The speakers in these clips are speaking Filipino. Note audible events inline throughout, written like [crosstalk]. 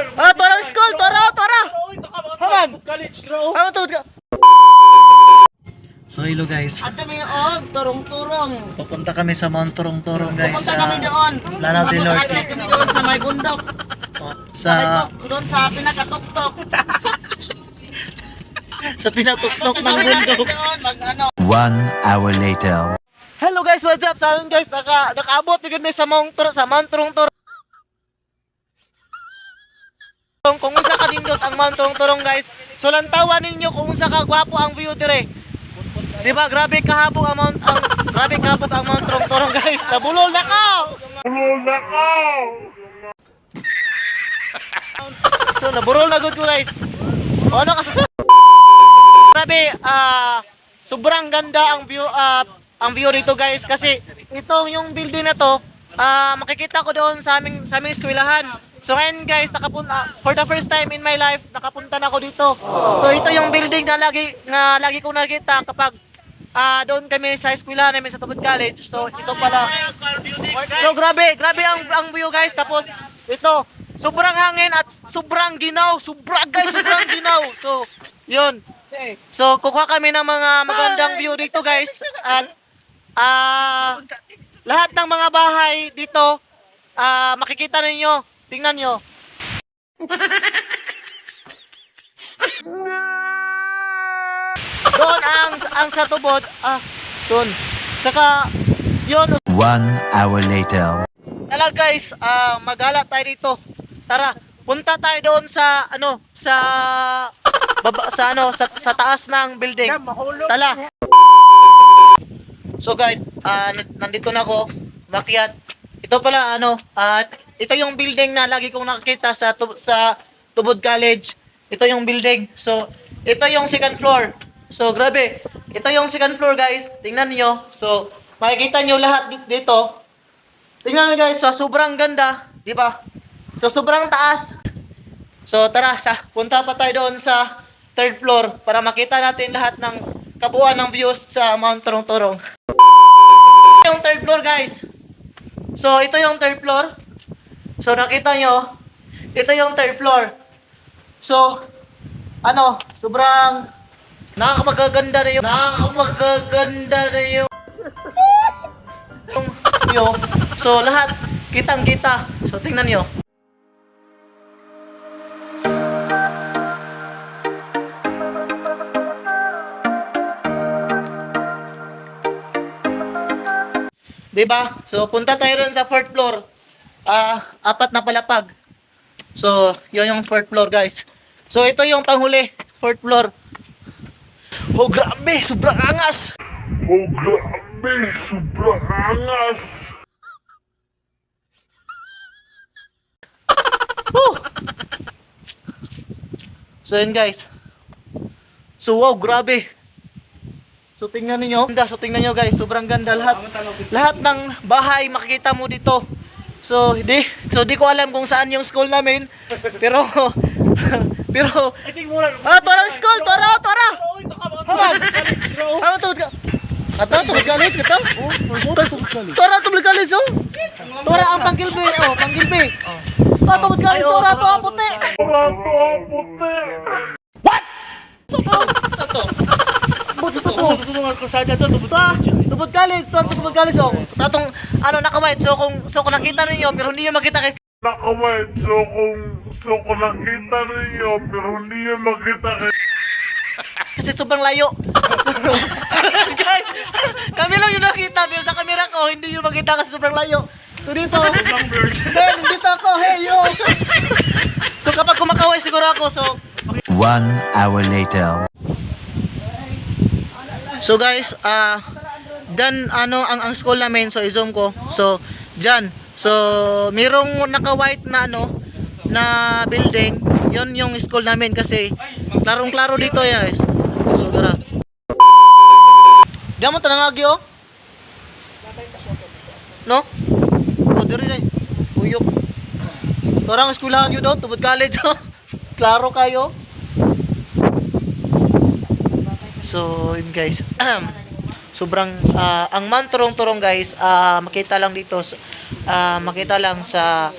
Ah, torang school, tora, tora. Haman. College, bro. Ano to? So hello guys, At kami og turong-turong. pupunta kami sa Mount Turong-Turong guys. Pupunta kami doon. Lanao del Norte. kami doon sa may bundok. Sa doon sa pinakatuktok. [laughs] sa pinatuktok ng bundok. Ano. One hour later. Hello guys, what's up? Sa guys, naka nakaabot na kami sa Mount Tur sa Mount Turong-Turong. Kung unsa ka dindot ang Mount Turong-Turong guys, so lantawan ninyo kung unsa ka gwapo ang view dire. Di ba? Grabe kahabog ang Mount ang grabe kahabog ang Mount Turong-Turong guys. Nabulol na ka. Nabulol na ka. so naburol na gud ko guys. O, Ano kasi Grabe, ah sobrang ganda ang view ah, ang view dito guys kasi itong yung building na to ah makikita ko doon sa aming sa aming eskwelahan. So ngayon guys, nakapunta for the first time in my life, nakapunta na ako dito. So ito yung building na lagi na lagi kong nakita kapag ah doon kami sa eskwelahan namin sa Tubod College. So ito pala. So grabe, grabe ang ang view guys. Tapos ito, sobrang hangin at sobrang ginaw, sobra guys, sobrang ginaw. So, 'yun. So kukuha kami ng mga magandang view dito guys at ah lahat ng mga bahay dito ah makikita ninyo. Tingnan nyo. [laughs] Doon ang ang sa tubod ah doon. Saka yun One hour later. Tala guys, ah magala tayo dito. Tara, punta tayo doon sa ano, sa baba sa ano, sa, sa taas ng building. Tala. So guys, ah n- nandito na ako, makiat. Ito pala ano, at ito yung building na lagi kong nakikita sa tub- sa Tubod College. Ito yung building. So, ito yung second floor. So, grabe. Ito yung second floor, guys. Tingnan niyo. So, makikita niyo lahat di- dito. Tingnan nyo guys, so sobrang ganda, di ba? So sobrang taas. So tara, sa punta pa tayo doon sa third floor para makita natin lahat ng kabuuan ng views sa Mount Turong-Turong. Yung third floor guys. So ito yung third floor. So nakita nyo, ito yung third floor. So ano, sobrang nakakapagaganda na yung nakakapagaganda na yung [laughs] yung view. So lahat kitang kita. So tingnan niyo. Diba? So punta tayo ron sa fourth floor. Ah, apat na palapag. So, yun yung fourth floor, guys. So ito yung panghuli, fourth floor. Oh, grabe, sobrang angas. Oh, grabe! Sobrang angas! So yun guys. So wow, grabe. So tingnan niyo, ganda. So tingnan niyo guys, sobrang ganda lahat. Lahat ng bahay makikita mo dito. So hindi, so di ko alam kung saan yung school namin. Pero [laughs] pero Ah, torang school, tora. Haman. Ano to? Ato to galit ka Oh, Tora to galit so. Tora ang panggilbe, oh, panggilbe. Oh, to galit tora to puti. Wala to ang puti! Ito. Buto to. Nga kasada to, tubod ka. Tubod galit, so tubod galit so. Tatong ano nakawait so kung so kung nakita ninyo pero hindi niyo makita kay Nakawait, so kung, so kung nakita ninyo, pero hindi nyo makita kayo. kasi sobrang layo. [laughs] Guys, kami lang yung nakita pero sa camera ko hindi niyo makita kasi sobrang layo. So dito, Ben, dito ako, hey yo. So kapag kumakaway siguro ako, so One hour later. So guys, ah dan ano ang ang school namin so i-zoom ko. So diyan. So merong naka-white na ano na building. 'Yon yung school namin kasi klarong-klaro dito guys. So tara. Diyan mo tanangagi oh. No? O diri na. Uyok. Torang eskwelahan yun daw, tubod college oh. [laughs] Klaro kayo. So, yun guys. Sobrang ah, ang Mount Turong-Turong guys, ah, makita lang dito ah, makita lang sa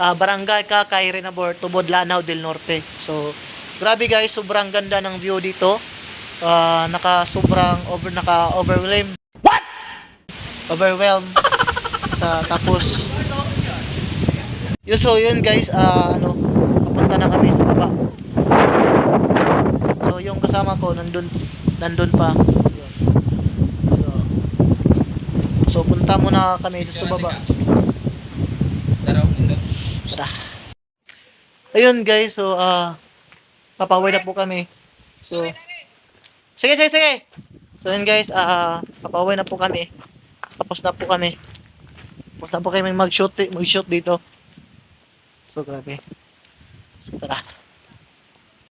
ah, Barangay Kakay Renabor, Tubod Lanao del Norte. So, grabe guys, sobrang ganda ng view dito. Ah, naka sobrang over naka overwhelm. What? Overwhelm sa tapos yun so yun guys ah, ano papunta na kami sa baba yung kasama ko nandun nandun pa. Yun. so, so punta muna kami sa baba. Sa ayun guys so ah papaway na po kami. So sige sige sige. So yun guys ah papaway na po kami. Tapos na po kami. Tapos na po kami mag shoot mag shoot dito. So grabe. So tara